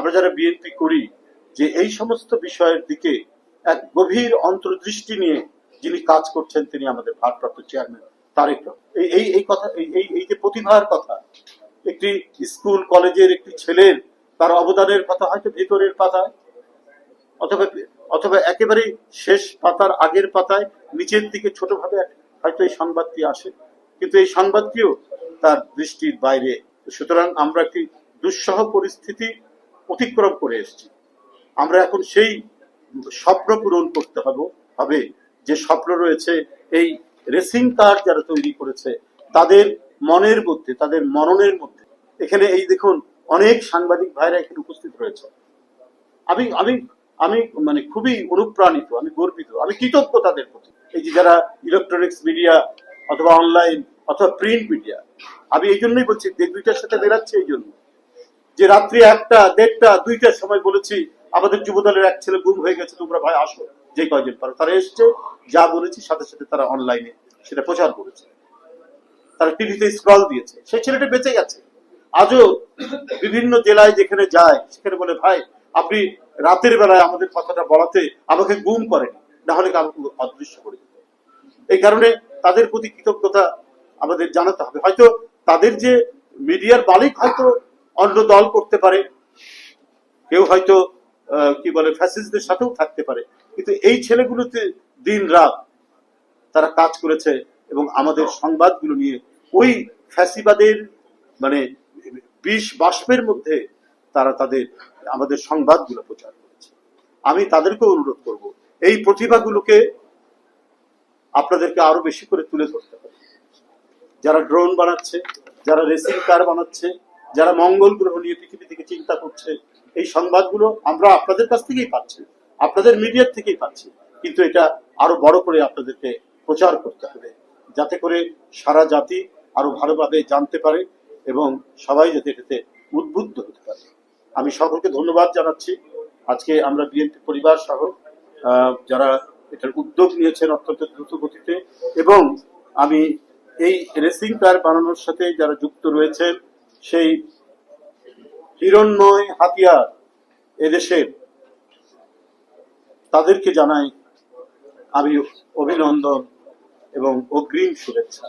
আমরা যারা বিএনপি করি, যে এই সমস্ত বিষয়ের দিকে এক গভীর অন্তর্দৃষ্টি নিয়ে যিনি কাজ করছেন, তিনি আমাদের ভারপ্রাপ্ত চেয়ারম্যান তারেক এই এই কথা, এই- এই যে প্রতিভার কথা, একটি স্কুল, কলেজের একটি ছেলের তার অবদানের কথা হয়তো ভেতরের পাতায়, অথবা অথবা একেবারে শেষ পাতার আগের পাতায় নিচের দিকে ছোটভাবে হয়তো এই সংবাদটি আসে। কিন্তু এই সংবাদটিও তার দৃষ্টির বাইরে। সুতরাং আমরা একটি দুঃসহ পরিস্থিতি অতিক্রম করে এসেছি। আমরা এখন সেই স্বপ্ন পূরণ করতে হবে হবে। যে স্বপ্ন রয়েছে, এই রেসিং কার যারা তৈরি করেছে, তাদের মনের মধ্যে, তাদের মননের মধ্যে। এখানে এই দেখুন, অনেক সাংবাদিক ভাইরা এখানে উপস্থিত রয়েছে। আমি আমি আমি মানে খুবই অনুপ্রাণিত, আমি গর্বিত, আমি কৃতজ্ঞ তাদের প্রতি। এই যে যারা ইলেকট্রনিক্স মিডিয়া অথবা অনলাইন অথবা প্রিন্ট মিডিয়া আমি এই জন্যই বলছি দুইটার সাথে বেরাচ্ছে এই জন্য। যে রাত্রি একটা, দেড়টা, দুইটার সময় বলেছি, আমাদের যুবদলের এক ছেলে গুম হয়ে গেছে, তোমরা ভাই আসো, যে কয়জন পারো। তারা এসছে, যা বলেছি, সাথে সাথে তারা অনলাইনে সেটা প্রচার করেছে। তারা টিভিতে স্ক্রল দিয়েছে। সেই ছেলেটা বেঁচে গেছে। আজও বিভিন্ন জেলায় যেখানে যায়, সেখানে বলে, ভাই, আপনি রাতের বেলায় আমাদের কথাটা বলাতে আমাকে গুম করেন, না হলে আমাকে অদৃশ্য করে এই কারণে তাদের প্রতি কৃতজ্ঞতা আমাদের জানাতে হবে। হয়তো তাদের যে মিডিয়ার মালিক হয়তো অন্য দল করতে পারে। কেউ হয়তো কি বলে ফ্যাসিস্টদের সাথেও থাকতে পারে। কিন্তু এই ছেলেগুলোতে দিন রাত তারা কাজ করেছে এবং আমাদের সংবাদগুলো নিয়ে ওই ফ্যাসিবাদের মানে বিষ বাষ্পের মধ্যে তারা তাদের, আমাদের সংবাদগুলো প্রচার করেছে। আমি তাদেরকে অনুরোধ করব, এই প্রতিভাগুলোকে আপনাদেরকে আরও বেশি করে তুলে ধরতে হবে। যারা ড্রোন বানাচ্ছে, যারা রেসিং কার বানাচ্ছে যারা মঙ্গল গ্রহ নিয়ে পৃথিবী থেকে চিন্তা করছে, এই সংবাদগুলো আমরা আপনাদের কাছ থেকেই পাচ্ছি, আপনাদের মিডিয়ার থেকেই পাচ্ছি। কিন্তু এটা আরও বড় করে আপনাদেরকে প্রচার করতে হবে, যাতে করে সারা জাতি আরও ভালোভাবে জানতে পারে এবং সবাই যাতে এটাতে উদ্বুদ্ধ হতে পারে। আমি সকলকে ধন্যবাদ জানাচ্ছি। আজকে আমরা বিএনপি পরিবার সহ যারা এটার উদ্যোগ নিয়েছেন অত্যন্ত দ্রুত গতিতে এবং আমি এই রেসিং কার বানানোর সাথে যারা যুক্ত রয়েছেন সেই হিরণময় হাতিয়ার এদেশের। তাদেরকে জানাই আমি অভিনন্দন এবং অগ্রিম শুভেচ্ছা।